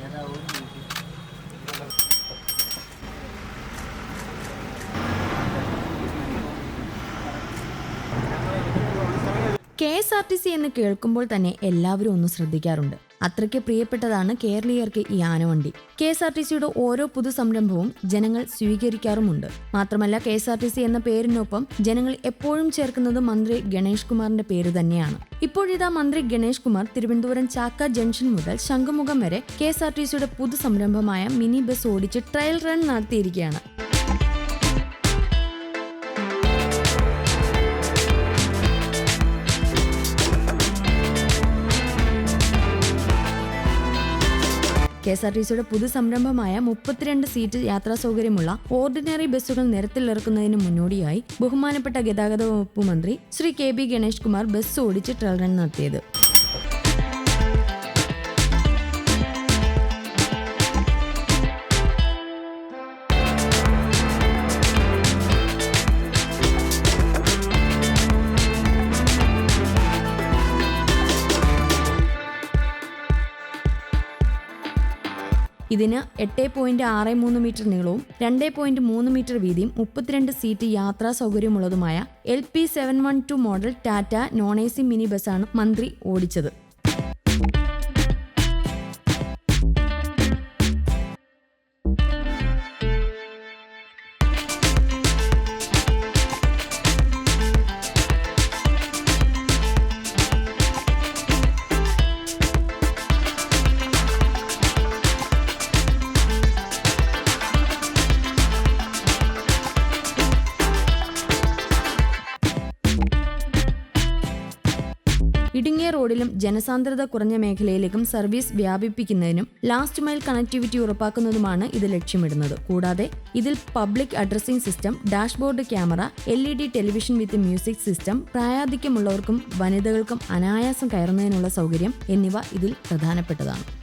Yeah, that would be easy. K S R T C എന്ന് കേൾക്കുമ്പോൾ തന്നെ എല്ലാവരും ഒന്ന് ശ്രദ്ധിക്കാറുണ്ട്. അത്രയ്ക്ക് പ്രിയപ്പെട്ടതാണ് കേരളീയർക്ക് ഈ ആനവണ്ടി. കെ എസ് ആർ ടി സിയുടെ ഓരോ പുതു സംരംഭവും ജനങ്ങൾ സ്വീകരിക്കാറുമുണ്ട്. മാത്രമല്ല K S R T C എന്ന പേരിനൊപ്പം ജനങ്ങൾ എപ്പോഴും ചേർക്കുന്നത് മന്ത്രി ഗണേഷ് കുമാറിന്റെ പേര് തന്നെയാണ്. ഇപ്പോഴിതാ മന്ത്രി ഗണേഷ് കുമാർ തിരുവനന്തപുരം ചാക്ക ജംഗ്ഷൻ മുതൽ ശംഖുമുഖം വരെ കെ എസ് ആർ ടി സിയുടെ പുതു സംരംഭമായ മിനി ബസ് ഓടിച്ച് ട്രയൽ റൺ നടത്തിയിരിക്കുകയാണ്. കെ എസ് ആർ ടി സിയുടെ പുതു സംരംഭമായ മുപ്പത്തിരണ്ട് സീറ്റ് യാത്രാ സൗകര്യമുള്ള ഓർഡിനറി ബസ്സുകൾ നിരത്തിലിറക്കുന്നതിന് മുന്നോടിയായി ബഹുമാനപ്പെട്ട ഗതാഗത വകുപ്പ് മന്ത്രി Shri K B Ganesh Kumar bus ഓടിച്ച് ട്രയൽ റൺ നടത്തിയത്. ഇതിന് എട്ട് പോയിന്റ് ആറ് മൂന്ന് മീറ്റർ നീളവും രണ്ട് പോയിന്റ് മൂന്ന് മീറ്റർ വീതിയും മുപ്പത്തിരണ്ട് സീറ്റ് യാത്രാ സൗകര്യമുള്ളതുമായ L P seven one two model Tata non A C mini ബസ്സാണ് മന്ത്രി ഓടിച്ചത്. ഇടുങ്ങിയ റോഡിലും ജനസാന്ദ്രത കുറഞ്ഞ മേഖലയിലേക്കും സർവീസ് വ്യാപിപ്പിക്കുന്നതിനും ലാസ്റ്റ് മൈൽ കണക്ടിവിറ്റി ഉറപ്പാക്കുന്നതുമാണ് ഇത് ലക്ഷ്യമിടുന്നത്. കൂടാതെ ഇതിൽ public addressing system dashboard camera L E D television with music system പ്രായാധിക്യമുള്ളവർക്കും വനിതകൾക്കും അനായാസം കയറുന്നതിനുള്ള സൗകര്യം എന്നിവ ഇതിൽ പ്രധാനപ്പെട്ടതാണ്.